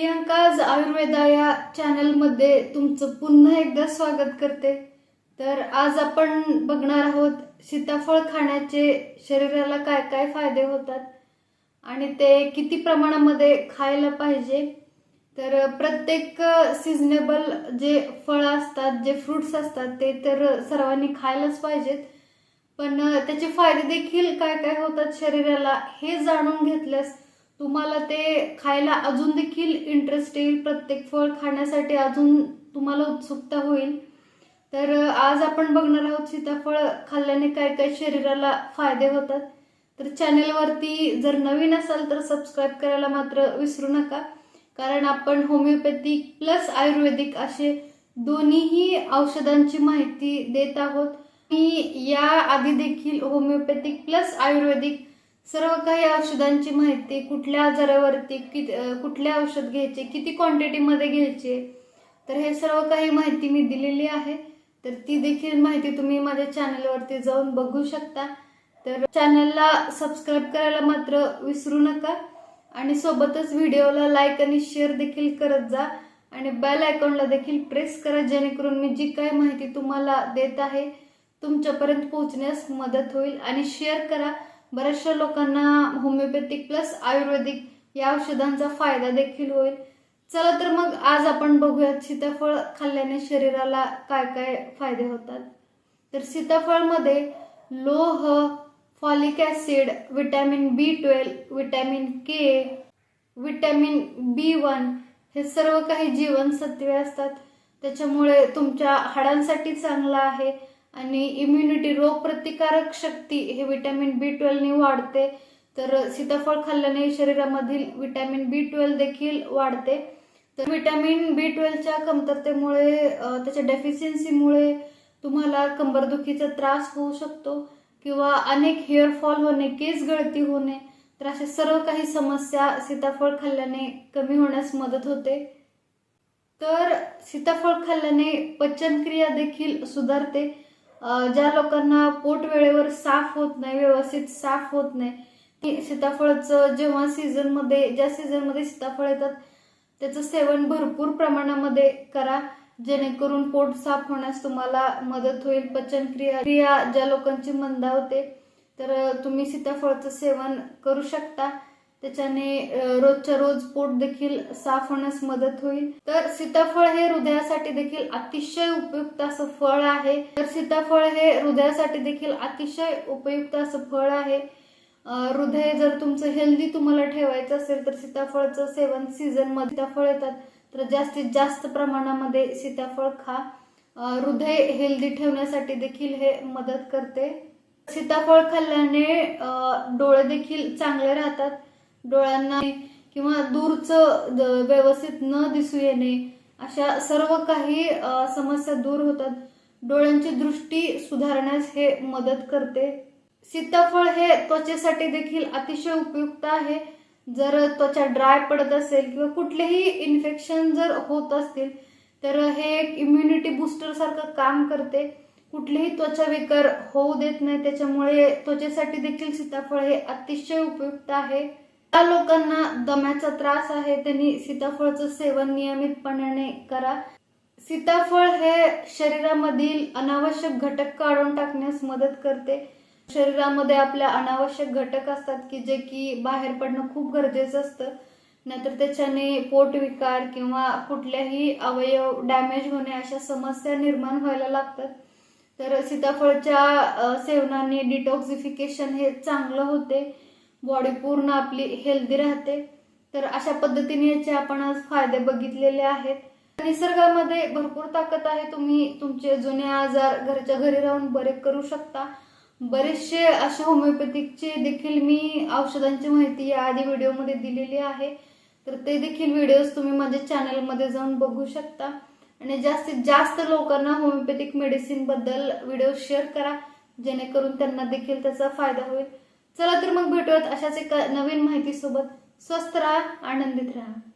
प्रियांकाज आयुर्वेदा या चॅनलमध्ये तुमचं पुन्हा एकदा स्वागत करते. तर आज आपण बघणार आहोत सीताफळ खाण्याचे शरीराला काय काय फायदे होतात आणि ते किती प्रमाणामध्ये खायला पाहिजे. तर प्रत्येक सिजनेबल जे फळं असतात जे फ्रुट्स असतात ते तर सर्वांनी खायलाच पाहिजेत. पण त्याचे फायदे देखील काय काय होतात शरीराला हे जाणून घेतल्यास तुम्हाला ते खायला अजून देखील इंटरेस्ट येईल. प्रत्येक फळ खाण्यासाठी अजून तुम्हाला उत्सुकता होईल. तर आज आपण बघणार आहोत सीताफळ खाल्ल्याने काय काय शरीराला फायदे होतात. तर चॅनेलवरती जर नवीन असाल तर सबस्क्राईब करायला मात्र विसरू नका. कारण आपण होमिओपॅथिक प्लस आयुर्वेदिक असे दोन्हीही औषधांची माहिती देत आहोत. मी या आधी देखील होमिओपॅथिक प्लस आयुर्वेदिक सर्व काही औषधांची माहिती कुठल्या आजारावरती किती कुठले औषध घ्यायचे किती क्वांटिटीमध्ये घ्यायचे तर हे सर्व काही माहिती मी दिलेली आहे. तर ती देखील माहिती तुम्ही माझ्या चॅनलवरती जाऊन बघू शकता. तर चॅनलला सबस्क्राईब करायला मात्र विसरू नका आणि सोबतच व्हिडिओला लाईक आणि शेअर देखील करत जा आणि बेल आयकॉनला देखील प्रेस करा जेणेकरून मी जी काही माहिती तुम्हाला देत आहे तुमच्यापर्यंत पोहोचण्यास मदत होईल. आणि शेअर करा. बऱ्याचशा लोकांना होमिओपॅथिक प्लस आयुर्वेदिक या औषधांचा फायदा देखील होईल. चला तर मग आज आपण बघूयात सीताफळ खाल्ल्याने शरीराला काय काय फायदे होतात. तर सीताफळमध्ये लोह folic acid vitamin B twelve vitamin K vitamin B one हे सर्व काही जीवनसत्वे असतात. त्याच्यामुळे तुमच्या हाडांसाठी चांगलं आहे. आणि इम्युनिटी रोगप्रतिकारक शक्ती हे विटॅमिन बी ट्वेल्वने वाढते. तर सीताफळ खाल्ल्याने शरीरामधील विटॅमिन बी ट्वेल्व देखील वाढते. तर विटॅमिन बी ट्वेल्वच्या कमतरतेमुळे त्याच्या डेफिशियन्सीमुळे तुम्हाला कंबरदुखीचा त्रास होऊ शकतो किंवा अनेक हेअर फॉल होणे केस गळती होणे. तर अशा सर्व काही समस्या सीताफळ खाल्ल्याने कमी होण्यास मदत होते. तर सीताफळ खाल्ल्याने पचनक्रिया देखील सुधारते. ज्या लोकांना पोट वेळेवर साफ होत नाही व्यवस्थित साफ होत नाही की सीताफळाचं जेव्हा सीझनमध्ये ज्या सीझनमध्ये सीताफळ येतात त्याचं सेवन भरपूर प्रमाणामध्ये करा. जेणेकरून पोट साफ होण्यास तुम्हाला मदत होईल. पचनक्रिया क्रिया ज्या लोकांची मंदा होते तर तुम्ही सीताफळाचं सेवन करू शकता. त्याच्याने रोजच्या रोज पोट देखील साफ होण्यास मदत होईल. तर सीताफळ हे हृदयासाठी देखील अतिशय उपयुक्त असं फळ आहे. तर सीताफळ हे हृदयासाठी देखील अतिशय उपयुक्त असं फळ आहे. हृदय जर तुमचं हेल्दी तुम्हाला ठेवायचं असेल तर सीताफळचं सेवन सीजनमध्ये सीताफळ येतात. तर जास्तीत जास्त प्रमाणामध्ये सीताफळ खा. हृदय हेल्दी ठेवण्यासाठी देखील हे मदत करते. सीताफळ खाल्ल्याने डोळे देखील चांगले राहतात. डोळ्यांना किंवा दूरचं व्यवस्थित न दिसू येणे अशा सर्व काही समस्या दूर होतात. डोळ्यांची दृष्टी सुधारण्यास हे मदत करते. सीताफळ हे त्वचेसाठी देखील अतिशय उपयुक्त आहे. जर त्वचा ड्राय पडत असेल किंवा कुठलेही इन्फेक्शन जर होत असतील तर हे एक इम्युनिटी बुस्टर सारखं काम करते. कुठलेही त्वचा विकार होऊ देत नाही त्याच्यामुळे त्वचेसाठी देखील सीताफळ हे अतिशय उपयुक्त आहे. ज्या लोकांना दम्याचा त्रास आहे त्यांनी सीताफळचं सेवन नियमितपणाने करा. सीताफळ हे शरीरामधील अनावश्यक घटक काढून टाकण्यास मदत करते. शरीरामध्ये आपल्या अनावश्यक घटक असतात की जे की बाहेर पडणं खूप गरजेचं असतं. नाहीतर त्याच्याने पोटविकार किंवा कुठल्याही अवयव डॅमेज होणे अशा समस्या निर्माण व्हायला लागतात. तर सीताफळच्या सेवनाने डिटॉक्सिफिकेशन हे चांगलं होते. बॉडी पूर्ण आपली हेल्दी राहते. तर अशा पद्धतीने याचे आपण आज फायदे बघितलेले आहेत. निसर्गामध्ये भरपूर ताकद आहे. तुम्ही तुमचे जुने आजार घरच्या घरी राहून बरे करू शकता. बरेचसे असे होमिओपॅथिकचे देखील मी औषधांची माहिती या आधी व्हिडिओमध्ये दिलेली आहे. तर ते देखील व्हिडिओज तुम्ही माझ्या चॅनलमध्ये जाऊन बघू शकता. आणि जास्तीत जास्त लोकांना होमिओपॅथिक मेडिसिनबद्दल व्हिडिओ शेअर करा. जेणेकरून त्यांना देखील त्याचा फायदा होईल. चला तर मग भेटूयात अशाच एका नवीन माहितीसोबत. स्वस्त राहा आनंदित राहा.